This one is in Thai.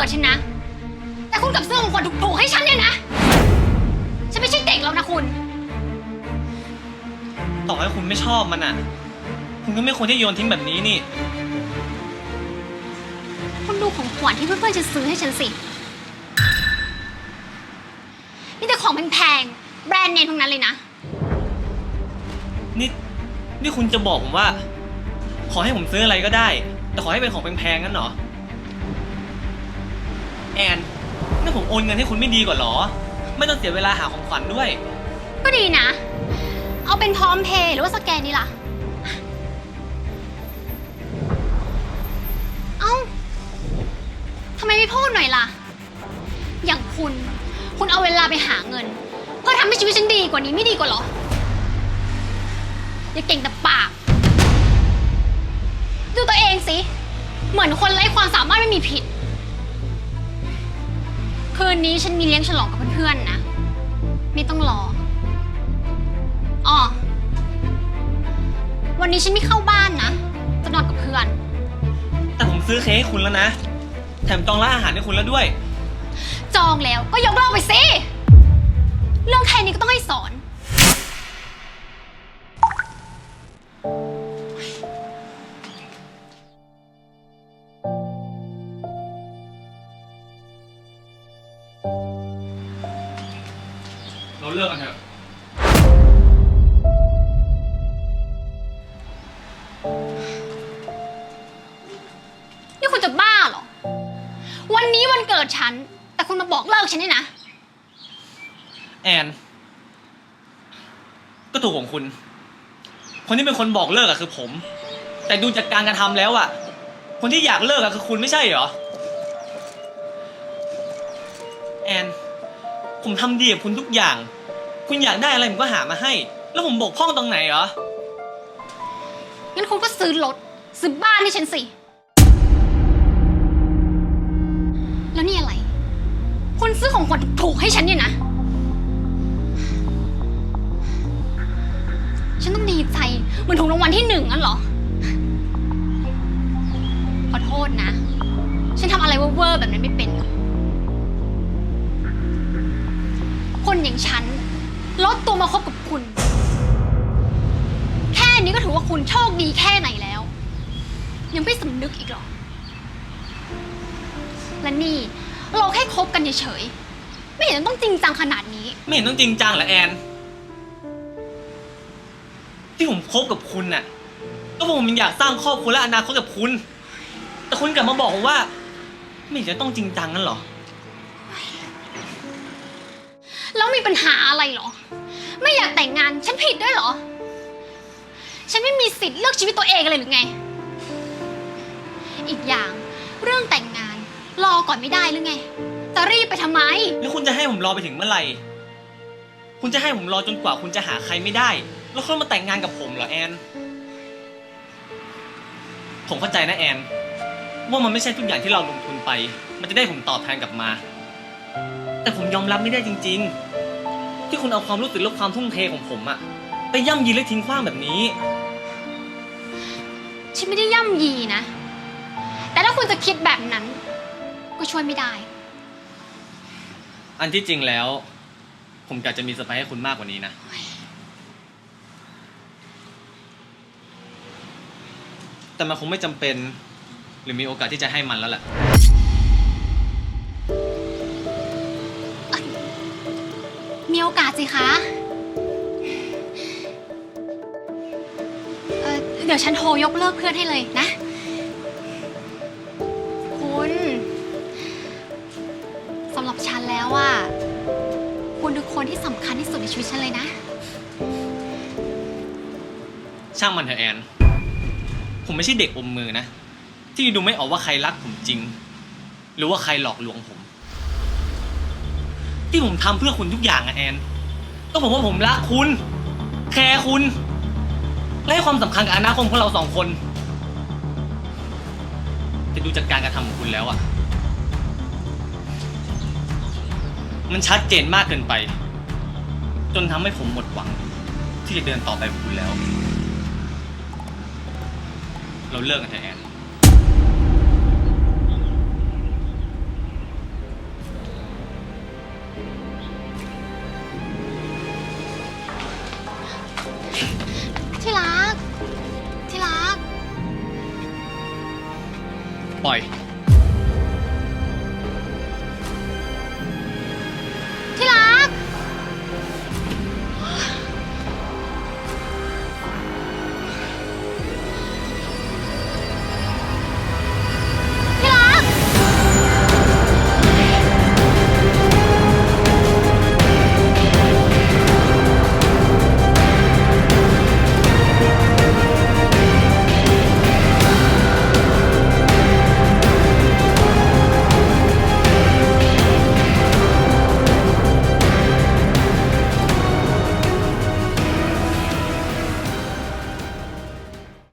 กิดฉันนะ แต่คุณกลับซื้อของขวัญถูกๆให้ฉันเนี่ยนะ ฉันไม่ใช่เด็กแล้วนะคุณ ต่อให้คุณไม่ชอบมันอะ คุณก็ไม่ควรที่โยนทิ้งแบบนี้นี่ คุณดูของขวัญที่เพื่อนๆจะซื้อให้ฉันสิมีแต่ของแพงๆ แบรนด์เนมทั้งนั้นเลยนะ นี่ นี่คุณจะบอกผมว่า ขอให้ผมซื้ออะไรก็ได้ แต่ขอให้เป็นของแพงๆงั้นเหรอ แอนนี่ผมโอนเงินให้คุณไม่ดีกว่าเหรอ ไม่ต้องเสียเวลาหาของขวัญด้วย ก็ดีนะ เอาเป็นพร้อมเพย์หรือว่าสแกนนี่ล่ะ เอ้าทำไมไม่พูดหน่อยล่ะ อย่างคุณ คุณเอาเวลาไปหาเงิน เพื่อทำให้ชีวิตฉันดีกว่านี้ไม่ดีกว่าเหรอ อย่าเก่งแต่ปาก ดูตัวเองสิ เหมือนคนไร้ความสามารถไม่มีผิด คืนนี้ฉันมีเลี้ยงฉลองกับเพื่อนๆนะ ไม่ต้องรออ๋อวันนี้ฉันไม่เข้าบ้านนะ จะนอนกับเพื่อน แต่ผมซื้อเค้กให้คุณแล้วนะ แถมจองร้านอาหารให้คุณแล้วด้วย จองแล้วก็ยกเลิกไปสิ เรื่องแค่นี้ก็ต้องให้สอน เราเลิกกันเถอะ นี่คุณจะบ้าเหรอ วันนี้วันเกิดฉัน แต่คุณมาบอกเลิกฉันเนี่ยนะ แอน ก็ถูกของคุณ คนที่เป็นคนบอกเลิกอะคือผม แต่ดูจากการกระทำแล้วอะคนที่อยากเลิกอะคือคุณไม่ใช่เหรอ แอน ผมทำดีกับคุณทุกอย่าง คุณอยากได้อะไรผมก็หามาให้ แล้วผมบกพร่องตรงไหนเหรอ งั้นคุณก็ซื้อรถซื้อบ้านให้ฉันสิ แล้วนี่อะไร คุณซื้อของขวัญถูกให้ฉันเนี่ยนะ ฉันต้องดีใจเหมือนถูกรางวัลที่หนึ่งงั้นเหรอ ขอโทษนะ ฉันทำอะไรเว่อร์ๆแบบนั้นไม่เป็น คนอย่างฉัน ลดตัวมาคบกับคุณ แค่นี้ก็ถือว่าคุณโชคดีแค่ไหนแล้ว ยังไม่สำนึกอีกเหรอ และนี่เราแค่คบกันเฉยๆ ไม่เห็นต้องจริงจังขนาดนี้ ไม่เห็นต้องจริงจังเหรอแอน ที่ผมคบกับคุณน่ะ ก็เพราะผมอยากสร้างครอบครัวและอนาคตกับคุณ แต่คุณกลับมาบอกผมว่า ไม่เห็นจะต้องจริงจังนั่นเหรอ แล้วมีปัญหาอะไรเหรอ ไม่อยากแต่งงานฉันผิดด้วยเหรอ ฉันไม่มีสิทธิ์เลือกชีวิตตัวเองเลยหรือไง อีกอย่างเรื่องแต่งงานรอก่อนไม่ได้หรือไงจะรีบไปทำไม แล้วคุณจะให้ผมรอไปถึงเมื่อไหร่ คุณจะให้ผมรอจนกว่าคุณจะหาใครไม่ได้ แล้วค่อยมาแต่งงานกับผมเหรอแอน ผมเข้าใจนะแอน ว่ามันไม่ใช่ทุกอย่างที่เราลงทุนไป มันจะได้ผมตอบแทนกลับมา แต่ผมยอมรับไม่ได้จริง ๆ ที่คุณเอาความรู้สึกและความทุ่มเทของผมอะไปย่ำยีและทิ้งขว้างแบบนี้ ฉันไม่ได้ย่ำยีนะ แต่ถ้าคุณจะคิดแบบนั้น ก็ช่วยไม่ได้ อันที่จริงแล้ว ผมอยากจะมีเซอร์ไพรส์ให้คุณมากกว่านี้นะ แต่มันคงไม่จำเป็น หรือมีโอกาสที่จะให้มันแล้วแหละ มีโอกาสสิคะ เอ่อเดี๋ยวฉันโทรยกเลิกเพื่อนให้เลยนะ คุณสำหรับฉันแล้วอะคุณคือคนที่สำคัญที่สุดในชีวิตฉันเลยนะ ช่างมันเถอะแอน ผมไม่ใช่เด็กอมมือนะ ที่ดูไม่ออกว่าใครรักผมจริง หรือว่าใครหลอกลวงผม ที่ผมทำเพื่อคุณทุกอย่างอะแอนก็ผมว่าผมรักคุณ แคร์คุณ และให้ความสำคัญกับอนาคตของเราสองคนแต่ดูจากการกระทำของคุณแล้วอะมันชัดเจนมากเกินไป จนทำให้ผมหมดหวัง ที่จะเดินต่อไปกับคุณแล้ว เราเลิกกันเถอะแอน ปล่อย